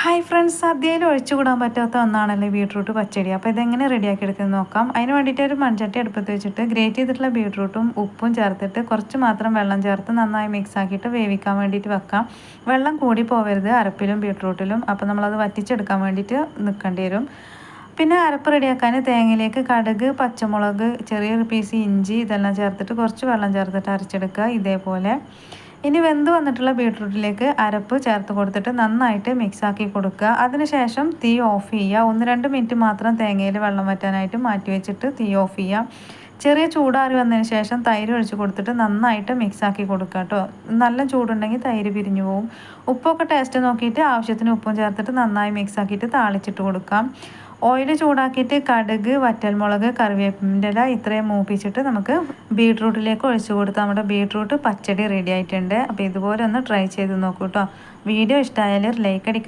Hi friends സദ്യയിൽ ഒഴിച്ചുകൂടാൻ പറ്റാത്ത ഒന്നാണല്ലേ ബീട്രൂട്ട് പച്ചടി. അപ്പോൾ ഇതെങ്ങനെ റെഡിയാക്കി എടുക്കുന്നത് നോക്കാം. അതിന് വേണ്ടിയിട്ട് ഒരു മൺചട്ടി അടുപ്പത്ത് വെച്ചിട്ട് ഗ്രേറ്റ് ചെയ്തിട്ടുള്ള ബീട്രൂട്ടും ഉപ്പും ചേർത്തിട്ട് കുറച്ച് മാത്രം വെള്ളം ചേർത്ത് നന്നായി മിക്സ് ആക്കിയിട്ട് വേവിക്കാൻ വേണ്ടിയിട്ട് വെക്കാം. വെള്ളം കൂടി പോവരുത് അരപ്പിലും ബീട്രൂട്ടിലും. അപ്പോൾ നമ്മളത് വറ്റിച്ചെടുക്കാൻ വേണ്ടിയിട്ട് നിൽക്കേണ്ടി വരും. പിന്നെ അരപ്പ് റെഡിയാക്കാൻ തേങ്ങയിലേക്ക് കടുക് പച്ചമുളക് ചെറിയൊരു പീസ് ഇഞ്ചി ഇതെല്ലാം ചേർത്തിട്ട് കുറച്ച് വെള്ളം ചേർത്തിട്ട് അരച്ചെടുക്കുക ഇതേപോലെ. ഇനി വെന്ത് വന്നിട്ടുള്ള ബീട്രൂട്ടിലേക്ക് അരപ്പ് ചേർത്ത് കൊടുത്തിട്ട് നന്നായിട്ട് മിക്സ് ആക്കി കൊടുക്കുക. അതിനുശേഷം തീ ഓഫ് ചെയ്യുക. ഒന്ന് രണ്ട് മിനിറ്റ് മാത്രം തേങ്ങയിൽ വെള്ളം വറ്റാനായിട്ട് മാറ്റി വെച്ചിട്ട് തീ ഓഫ് ചെയ്യുക. ചെറിയ ചൂടാറി വന്നതിന് ശേഷം തൈര് ഒഴിച്ച് കൊടുത്തിട്ട് നന്നായിട്ട് മിക്സ് ആക്കി കൊടുക്കുക കേട്ടോ നല്ല ചൂടുണ്ടെങ്കിൽ തൈര് പിരിഞ്ഞു പോകും ഉപ്പൊക്കെ ടേസ്റ്റ് നോക്കിയിട്ട് ആവശ്യത്തിന് ഉപ്പും ചേർത്തിട്ട് നന്നായി മിക്സ് ആക്കിയിട്ട് താളിച്ചിട്ട് കൊടുക്കാം. ഓയിൽ ചൂടാക്കിയിട്ട് കടുക് വറ്റൽമുളക് കറിവേപ്പിന്റെ ഇല ഇത്രയും മൂപ്പിച്ചിട്ട് നമുക്ക് ബീട്രൂട്ടിലേക്ക് ഒഴിച്ചു കൊടുത്താൽ നമ്മുടെ ബീട്രൂട്ട് പച്ചടി റെഡി ആയിട്ടുണ്ട്. അപ്പോൾ ഇതുപോലെ ഒന്ന് ട്രൈ ചെയ്ത് നോക്കൂ കേട്ടോ വീഡിയോ ഇഷ്ടമായാൽ ലൈക്ക് അടിക്കുക.